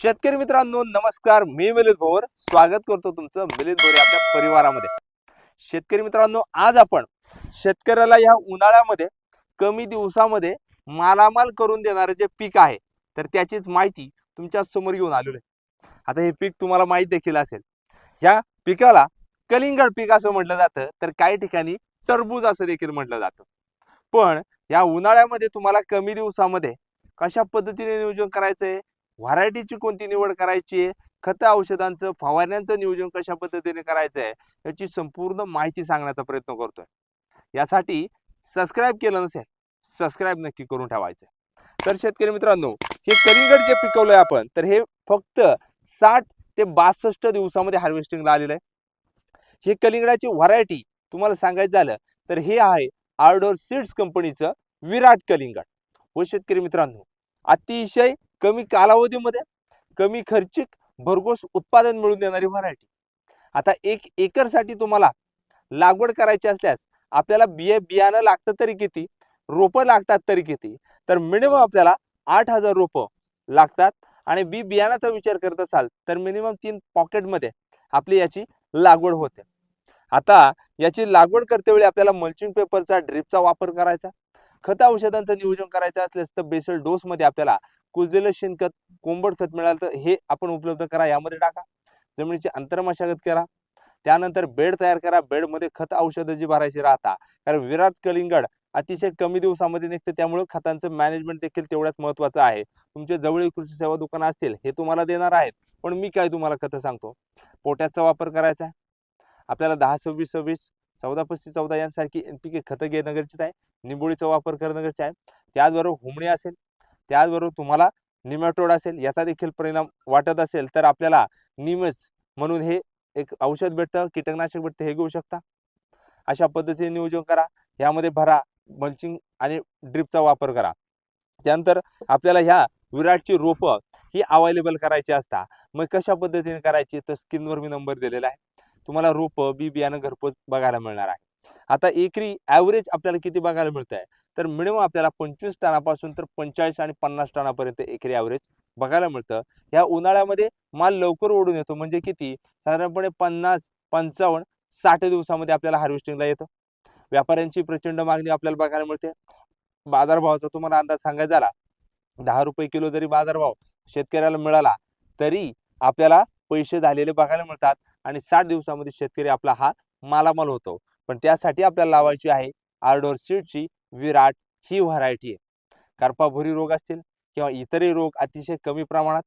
शेतकरी मित्रांनो नमस्कार. मी मिलित भोर स्वागत करतो तुमचं मिलित भोर आपल्या परिवारामध्ये. शेतकरी मित्रांनो आज आपण शेतकऱ्याला या उन्हाळ्यामध्ये कमी दिवसामध्ये मालामाल करून देणारे जे पीक आहे तर त्याचीच माहिती तुमच्यासमोर घेऊन आलेलो आहे. आता हे पीक तुम्हाला माहीत देखील असेल. या पिकाला कलिंगड पीक असं म्हटलं जातं तर काही ठिकाणी टरबूज असं देखील म्हटलं जातं. पण या उन्हाळ्यामध्ये तुम्हाला कमी दिवसामध्ये कशा पद्धतीने नियोजन करायचंय? व्हरायटीची कोणती निवड करायची आहे? खतं औषधांचं फवारण्यांचं नियोजन कशा पद्धतीने करायचं आहे? याची संपूर्ण माहिती सांगण्याचा प्रयत्न करतोय. यासाठी सबस्क्राईब केलं नसेल सबस्क्राईब नक्की करून ठेवायचं. तर शेतकरी मित्रांनो हे कलिंगड जे पिकवलंय आपण तर हे फक्त साठ ते बासष्ट दिवसामध्ये हार्वेस्टिंगला आलेलं आहे. हे कलिंगडाची व्हरायटी तुम्हाला सांगायचं झालं तर हे आहे आर्डोर सीड्स कंपनीचं विराट कलिंगड. हो शेतकरी मित्रांनो अतिशय कमी कालावधीमध्ये कमी खर्चिक भरघोस उत्पादन मिळून देणारी व्हरायटी आता एक एकरसाठी तुम्हाला लागवड करायची असल्यास आपल्याला बिया बियाणं लागतं तरी किती? रोपं लागतात तरी किती? तर मिनिमम आपल्याला आठ हजार रोपं लागतात आणि बी बियाणाचा विचार करत असाल तर मिनिमम तीन पॉकेटमध्ये आपली याची लागवड होते. आता याची लागवड करतेवेळी आपल्याला मल्चिंग पेपरचा ड्रिपचा वापर करायचा. खत औषधांचं नियोजन करायचं असल्यास तर बेसल डोसमध्ये आपल्याला कुजलेलं शेणखत कोंबड खत मिळालं तर हे आपण उपलब्ध करा यामध्ये टाका. जमिनीची अंतरमशागत करा. त्यानंतर बेड तयार करा. बेडमध्ये खत औषधं जी भरायची राहता. कारण विराट कलिंगड अतिशय कमी दिवसामध्ये निघते. त्यामुळे खतांचं मॅनेजमेंट देखील तेवढ्याच महत्वाचं आहे. तुमचे जवळील कृषी सेवा दुकान असतील हे तुम्हाला देणार आहेत. पण मी काय तुम्हाला खतं सांगतो? पोट्याचा वापर करायचा आहे. आपल्याला दहा सव्वीस सव्वीस चौदा पस्तीस चौदा यांसारखी एनपीके खतं घेणं गरजेचं आहे निंबोळीचा वापर करणं गरजेचं आहे त्याचबरोबर हुमणी असेल त्याचबरोबर तुम्हाला निमॅटोड असेल याचा देखील परिणाम वाटत असेल तर आपल्याला निमच म्हणून हे एक औषध भेटतं कीटकनाशक भेटतं हे घेऊ शकता. अशा पद्धतीने नियोजन करा. यामध्ये भरा मल्चिंग आणि ड्रिपचा वापर करा. त्यानंतर आपल्याला ह्या विराटची रोपं ही अवेलेबल करायची असता मग कशा पद्धतीने करायची? तर स्क्रीनवर मी नंबर दिलेला आहे. तुम्हाला रोपं बी बियाणं घरपोच बघायला मिळणार आहे. आता एकरी ॲव्हरेज आपल्याला किती बघायला मिळत आहे तर मिनिमम आपल्याला पंचवीस टनापासून तर पंचेचाळीस आणि पन्नास टनापर्यंत एकरी ॲव्हरेज बघायला मिळतं. ह्या उन्हाळ्यामध्ये माल लवकर ओढून येतो. म्हणजे किती? साधारणपणे पन्नास पंचावन्न साठ दिवसामध्ये आपल्याला हार्वेस्टिंगला येतं. व्यापाऱ्यांची प्रचंड मागणी आपल्याला बघायला मिळते. बाजारभावाचा तुम्हाला अंदाज सांगायचा झाला दहा रुपये किलो जरी बाजारभाव शेतकऱ्याला मिळाला तरी आपल्याला पैसे झालेले बघायला मिळतात. आणि साठ दिवसामध्ये शेतकरी आपला हा मालामाल होतो. पण त्यासाठी आपल्याला लावायची आहे आर्डोर सीडची विराट ही व्हरायटी आहे. करपाभुरी रोग असतील किंवा इतरही रोग अतिशय कमी प्रमाणात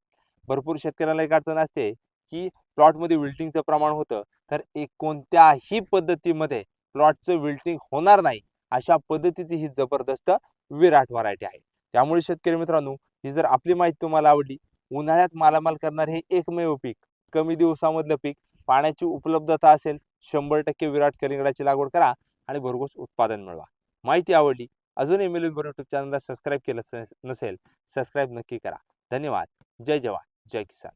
भरपूर शेतकऱ्याला एक अडचण असते की प्लॉटमध्ये विल्टिंगचं प्रमाण होतं. तर एक कोणत्याही पद्धतीमध्ये प्लॉटचं विल्टिंग होणार नाही अशा पद्धतीची ही जबरदस्त विराट व्हरायटी आहे. त्यामुळे शेतकरी मित्रांनो ही जर आपली माहिती तुम्हाला आवडली उन्हाळ्यात मालामाल करणार हे एकमेव पीक कमी दिवसामधलं पीक पाण्याची उपलब्धता असेल शंभर टक्के विराट कलिंगडाची लागवड करा आणि भरघोस उत्पादन मिळवा. माहिती आवडली अजूनही मिलिंद बोर युट्यूब चॅनलला सबस्क्राईब केलं नसेल सबस्क्राईब नक्की करा. धन्यवाद. जय जवान. जय किसान.